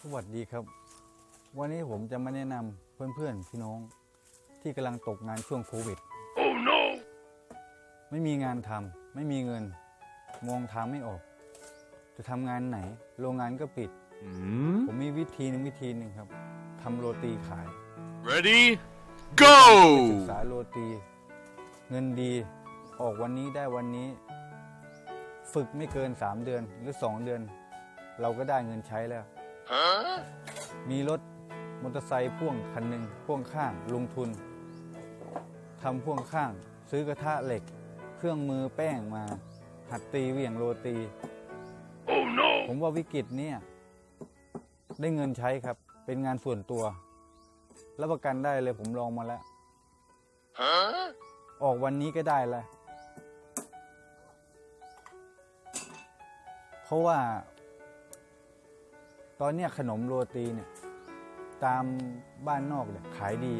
สวัสดีครับ วันนี้ผมจะมาแนะนำเพื่อนๆพี่น้อง ที่กำลังตกงานช่วงโควิด Oh no! ไม่มีงานทำไม่มีเงิน มองทางไม่ออก จะทำงานไหน โรงงานก็ปิด Hmm? ผมมีวิธีหนึ่งวิธีหนึ่งครับทำโรตีขาย Ready? ศึ Go! กษาโรตี เงินดี ออกวันนี้ได้วันนี้ ฝึกไม่เกิน 3 เดือนหรือ 2 เดือน เราก็ได้เงินใช้แล้ว Huh? มีรถมอเตอร์ไซค์พ่วงคันหนึ่งพ่วงข้างลงทุนทำพ่วงข้าง ซื้อกระทะเหล็ก เครื่องมือแป้งมา หัดตีเหวี่ยงโรตี Oh no! ผมว่าวิกฤตเนี่ย ได้เงินใช้ครับ เป็นงานส่วนตัวรับประกันได้เลยผมลองมาแล้ว Huh? ออกวันนี้ก็ได้แล้วเพราะว่า ตอนเนี้ยขนมโรตีเนี่ยตามบ้านนอกเนี่ยขายดี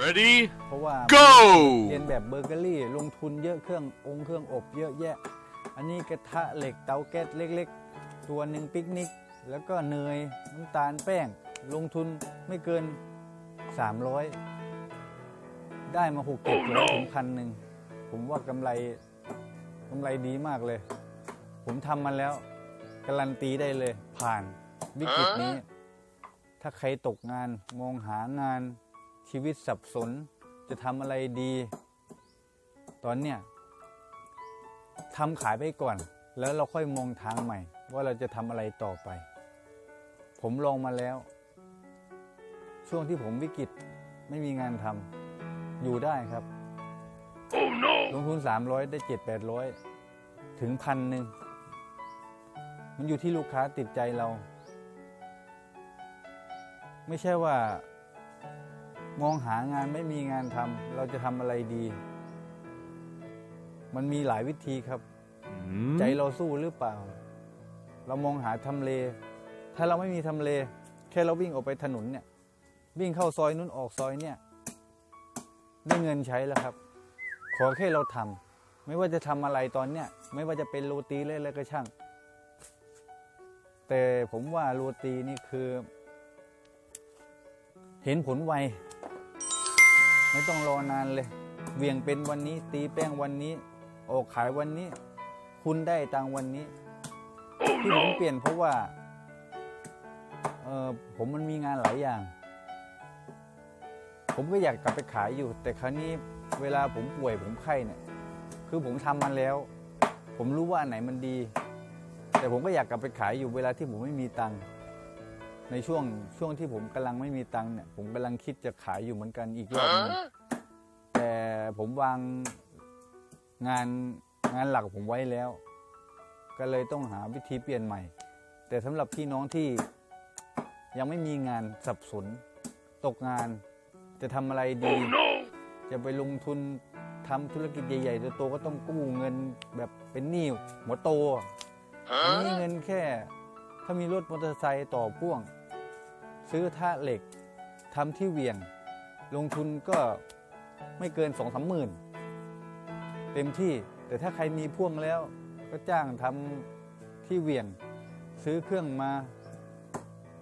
Ready? เพราะว่า Go! เรียนแบบเบเกอรี่ลงทุนเยอะเครื่ององค์เครื่องอบเยอะแยะ อันนี้กระทะเหล็กเตาแก๊สเล็กๆ ตัวหนึ่งปิกนิก แล้วก็เนยน้ำตาลแป้ง ลงทุนไม่เกิน 300 ได้มาหกเจ็ดร้อยถึงพันหนึ่งผมว่ากำไรกำไรดีมากเลย ผมทำมาแล้ว การันตีได้เลยผ่าน วิกฤตนี้ ถ้าใครตกงานมองหางานชีวิตสับสนจะทำอะไรดี ตอนเนี้ยทำขายไปก่อน แล้วเราค่อยมองทางใหม่ ว่าเราจะทำอะไรต่อไป ผมลองมาแล้ว ช่วงที่ผมวิกฤตไม่มีงานทำอยู่ได้ครับ Oh no! ลงทุน 300 ได้7 800ถึงพันหนึ่งมันอยู่ที่ลูกค้าติดใจเรา ไม่ใช่ว่ามองหางานไม่มีงานทำเราจะทำอะไรดี มันมีหลายวิธีครับ Hmm? ใจเราสู้หรือเปล่า เรามองหาทำเล ถ้าเราไม่มีทำเล แค่เราวิ่งออกไปถนนเนี่ย วิ่งเข้าซอยนู้นออกซอยเนี่ยได้เงินใช้แล้วครับ ขอแค่เราทำไม่ว่าจะทำอะไรตอนเนี้ยไม่ว่าจะเป็นโรตีเล่อะไรก็ช่าง แต่ผมว่าโรตีนี่คือ เห็นผลไว ไม่ต้องรอนานเลย เวียงเป็นวันนี้ ตีแป้งวันนี้ ออกขายวันนี้ คุณได้ตังวันนี้ ที่ผมเปลี่ยนเพราะว่าเออผมมันมีงานหลายอย่าง ผมก็อยากกลับไปขายอยู่ แต่คราวนี้เวลาผมป่วยผมไข้เนี่ย คือผมทำมาแล้ว ผมรู้ว่าอันไหนมันดี แต่ผมก็อยากกลับไปขายอยู่เวลาที่ผมไม่มีตังค์ ในช่วงช่วงที่ผมกำลังไม่มีตังค์เนี่ยผมกำลังคิดจะขายอยู่เหมือนกันอีกรอบหนึง Huh? แต่ผมวางงานงานหลักผมไว้แล้ว ก็เลยต้องหาวิธีเปลี่ยนใหม่ แต่สำหรับพี่น้องที่ยังไม่มีงานสับสน ตกงานจะทำอะไรดี Oh no! จะไปลงทุนทำธุรกิจใหญ่ๆโตๆก็ต้องกู้เงินแบบเป็นหนี้หัวโตอันนี้ Huh? เงินแค่ ถ้ามีรถมอเตอร์ไซค์ต่อพ่วง ซื้อท่าเหล็กทำที่เหวียง ลงทุนก็ไม่เกินสองสามหมื่น เต็มที่แต่ถ้าใครมีพ่วงแล้วก็จ้างทำที่เหวียง ซื้อเครื่องมา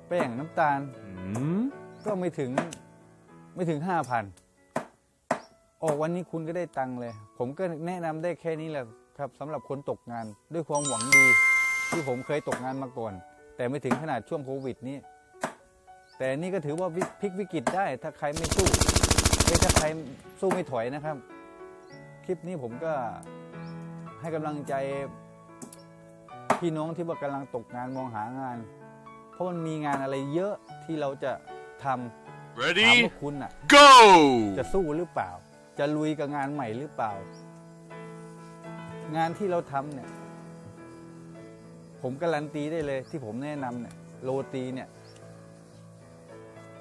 แป้งน้ำตาล Hmm? ก็ไม่ถึงไม่ถึงห้าพันออกวันนี้คุณก็ได้ตังค์เลย ผมก็แนะนำได้แค่นี้แหละครับสำหรับคนตกงานด้วยความหวังดี ที่ผมเคยตกงานมาก่อน แต่ไม่ถึงขนาดช่วงโควิดนี้ แต่นี่ก็ถือว่าวิพลิกวิกฤตได้ ถ้าใครไม่สู้เอ้ยถ้าใครสู้ไม่ถอยนะครับ คลิปนี้ผมก็ให้กำลังใจพี่น้องที่ว่ากำลังตกงานมองหางาน เพราะมันมีงานอะไรเยอะที่เราจะทำถาม Ready? ว่าคุณอะ Go! จะสู้หรือเปล่า จะลุยกับงานใหม่หรือเปล่า งานที่เราทำเนี่ย ผมการันตีได้เลยที่ผมแนะนำเนี่ยโรตีเนี่ย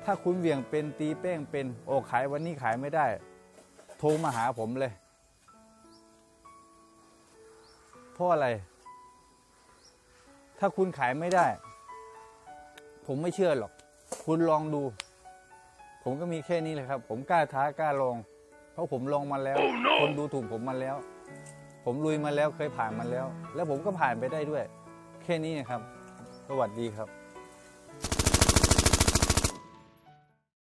ถ้าคุณเหวี่ยงเป็นตีแป้งเป็น โอ้ขายวันนี้ขายไม่ได้ โทรมาหาผมเลย เพราะอะไร ถ้าคุณขายไม่ได้ ผมไม่เชื่อหรอก คุณลองดู ผมก็มีแค่นี้เลยครับ ผมกล้าท้ากล้าลอง เพราะผมลองมาแล้ว Oh no คนดูถูกผมมาแล้ว ผมลุยมาแล้วเคยผ่านมาแล้ว แล้วผมก็ผ่านไปได้ด้วย แค่นี้นะครับ สวัสดีครับ